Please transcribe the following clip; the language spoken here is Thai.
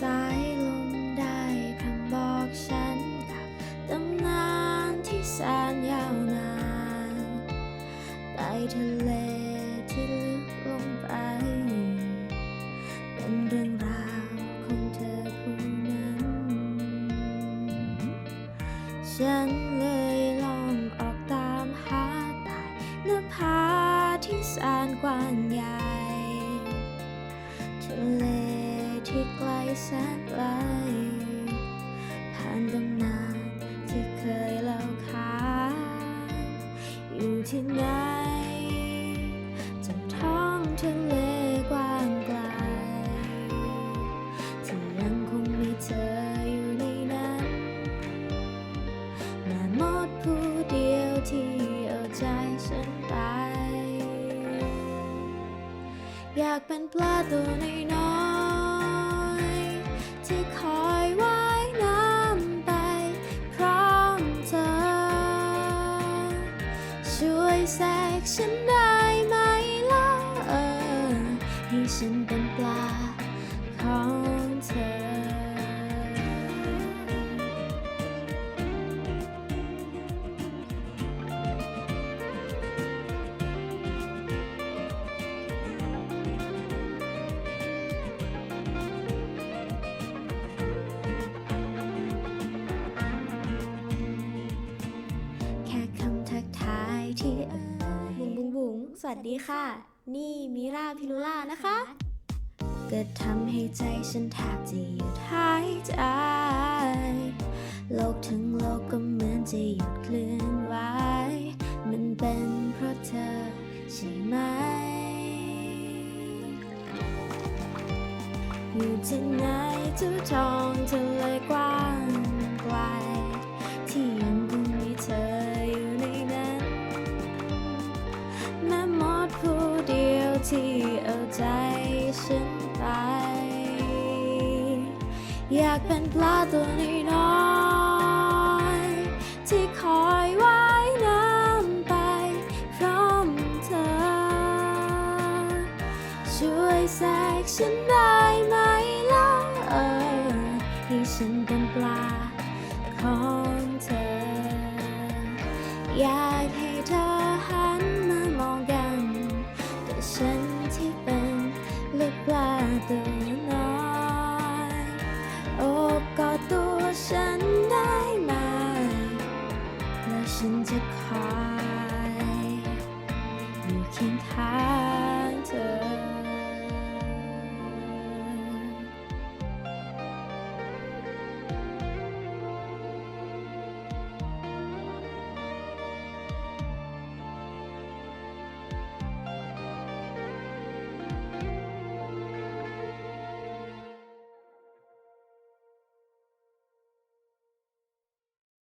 สายลมได้พร่ำบอกฉันกับตำนานที่แสนยาวนานใต้ทะเลที่ลึกลงไป เป็นเรื่องราวของเธอผู้นั้น ฉันเลยลองออกตามหาใต้น้าผาที่แสนกว้างใหญ่ ไกลแสนไกล ผ่านตำนานที่เคยเล่าขานอยู่ที่ไหนจากท้องทะเลกว้างไกล ที่ยังคงมีเธออยู่ในนั้นแม่มดผู้เดียวที่เอาใจฉันไป อยากเป็นปลาตัวน้อย ช่วยแทรกฉันได้ไหมล่ะเออให้ฉันเป็นปลาของ ทีบุ๋งบุ๋งบุ๋งสวัสดีค่ะ นี่มิราพิลุล่านะคะก็ทำให้ใจฉันแทบจะหยุดหายใจ โลกทั้งโลกก็เหมือนจะหยุดเคลื่อนไหว มันเป็นเพราะเธอใช่ไหม อยู่ที่ไหนทุกท้องทะเลกว้างไกล อยากเป็นปลาตัวน้อยที่คอยว่ายน้ำไปพร้อมเธอ ช่วยแทรกฉันได้ไหมล่ะเอ่ยให้ฉันเป็นปลาของเธอ อยากให้เธอหันมามองกัน แต่ฉันที่เป็นลูกปลาตัว ฉันจะขอ